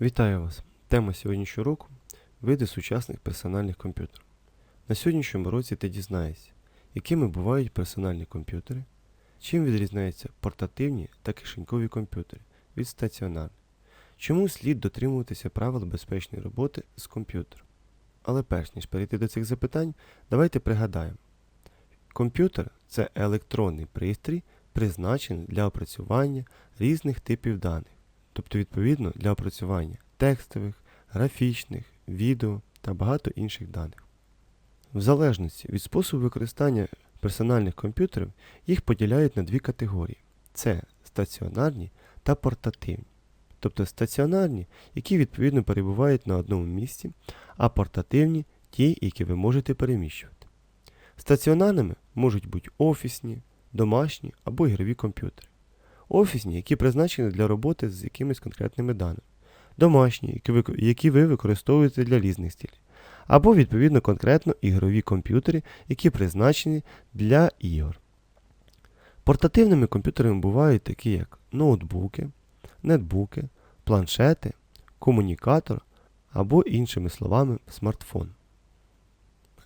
Вітаю вас! Тема сьогоднішнього року види сучасних персональних комп'ютерів. На сьогоднішньому році ти дізнаєшся, якими бувають персональні комп'ютери, чим відрізняються портативні та кишенькові комп'ютери від стаціонарних, чому слід дотримуватися правил безпечної роботи з комп'ютером. Але перш ніж перейти до цих запитань, давайте пригадаємо. Комп'ютер це електронний пристрій, призначений для опрацювання різних типів даних тобто відповідно для опрацювання текстових, графічних, відео та багато інших даних. В залежності від способу використання персональних комп'ютерів їх поділяють на дві категорії: це стаціонарні та портативні. Тобто стаціонарні, які відповідно перебувають на одному місці, а портативні ті, які ви можете переміщувати. Стаціонарними можуть бути офісні, домашні або ігрові комп'ютери офісні, які призначені для роботи з якимись конкретними даними, домашні, які ви, використовуєте для різних цілей, або, відповідно, конкретно ігрові комп'ютери, які призначені для ігор. Портативними комп'ютерами бувають такі, як ноутбуки, нетбуки, планшети, комунікатор або, іншими словами, смартфон.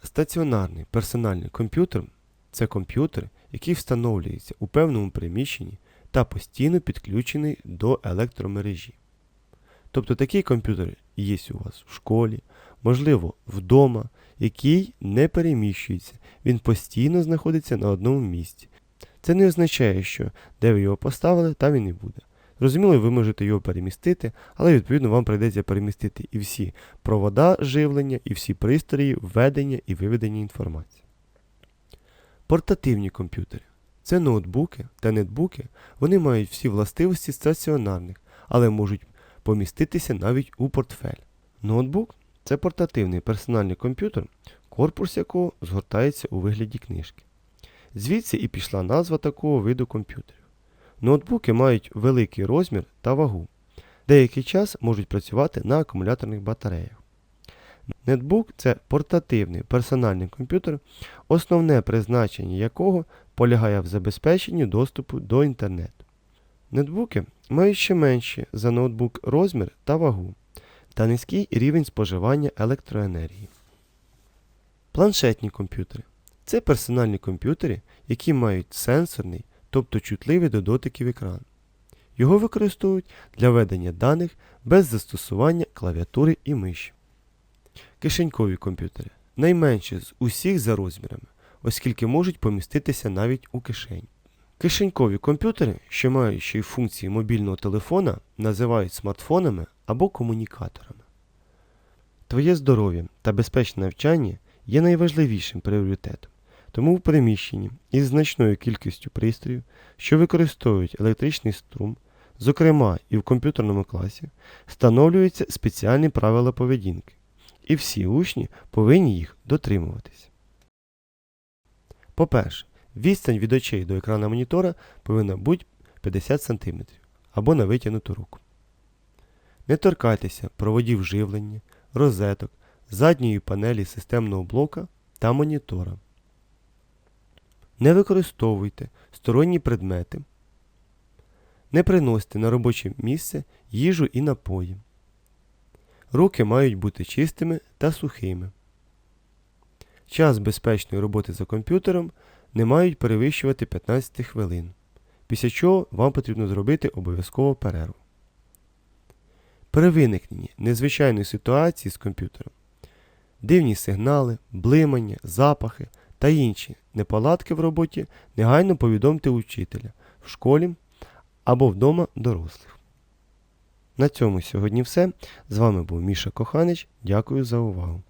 Стаціонарний персональний комп'ютер це комп'ютер, який встановлюється у певному приміщенні та постійно підключений до електромережі. Тобто такий комп'ютер є у вас в школі, можливо, вдома, який не переміщується, він постійно знаходиться на одному місці. Це не означає, що де ви його поставили, там він і буде. Зрозуміло, ви можете його перемістити, але відповідно вам прийдеться перемістити і всі провода живлення, і всі пристрої, введення і виведення інформації. Портативні комп'ютери. Це ноутбуки та нетбуки, вони мають всі властивості стаціонарних, але можуть поміститися навіть у портфель. Ноутбук це портативний персональний комп'ютер, корпус якого згортається у вигляді книжки. Звідси і пішла назва такого виду комп'ютерів. Ноутбуки мають великий розмір та вагу. Деякий час можуть працювати на акумуляторних батареях. Нетбук це портативний персональний комп'ютер, основне призначення якого полягає в забезпеченні доступу до інтернету. Нетбуки мають ще менші за ноутбук розмір та вагу та низький рівень споживання електроенергії. Планшетні комп'ютери це персональні комп'ютери, які мають сенсорний, тобто чутливий до дотиків екран. Його використовують для ведення даних без застосування клавіатури і миші. Кишенькові комп'ютери найменші з усіх за розмірами, оскільки можуть поміститися навіть у кишені. Кишенькові комп'ютери, що мають ще й функції мобільного телефона, називають смартфонами або комунікаторами. Твоє здоров'я та безпечне навчання є найважливішим пріоритетом, тому в приміщенні із значною кількістю пристроїв, що використовують електричний струм, зокрема і в комп'ютерному класі, встановлюються спеціальні правила поведінки, і всі учні повинні їх дотримуватись. По-перше, відстань від очей до екрана монітора повинна бути 50 см або на витягнуту руку. Не торкайтеся проводів живлення, розеток, задньої панелі системного блока та монітора. Не використовуйте сторонні предмети. Не приносьте на робоче місце їжу і напої. Руки мають бути чистими та сухими. Час безпечної роботи за комп'ютером не мають перевищувати 15 хвилин, після чого вам потрібно зробити обов'язково перерву. При виникненні незвичайної ситуації з комп'ютером, дивні сигнали, блимання, запахи та інші неполадки в роботі негайно повідомте учителя в школі або вдома дорослих. На цьому сьогодні все. З вами був Міша Коханич. Дякую за увагу.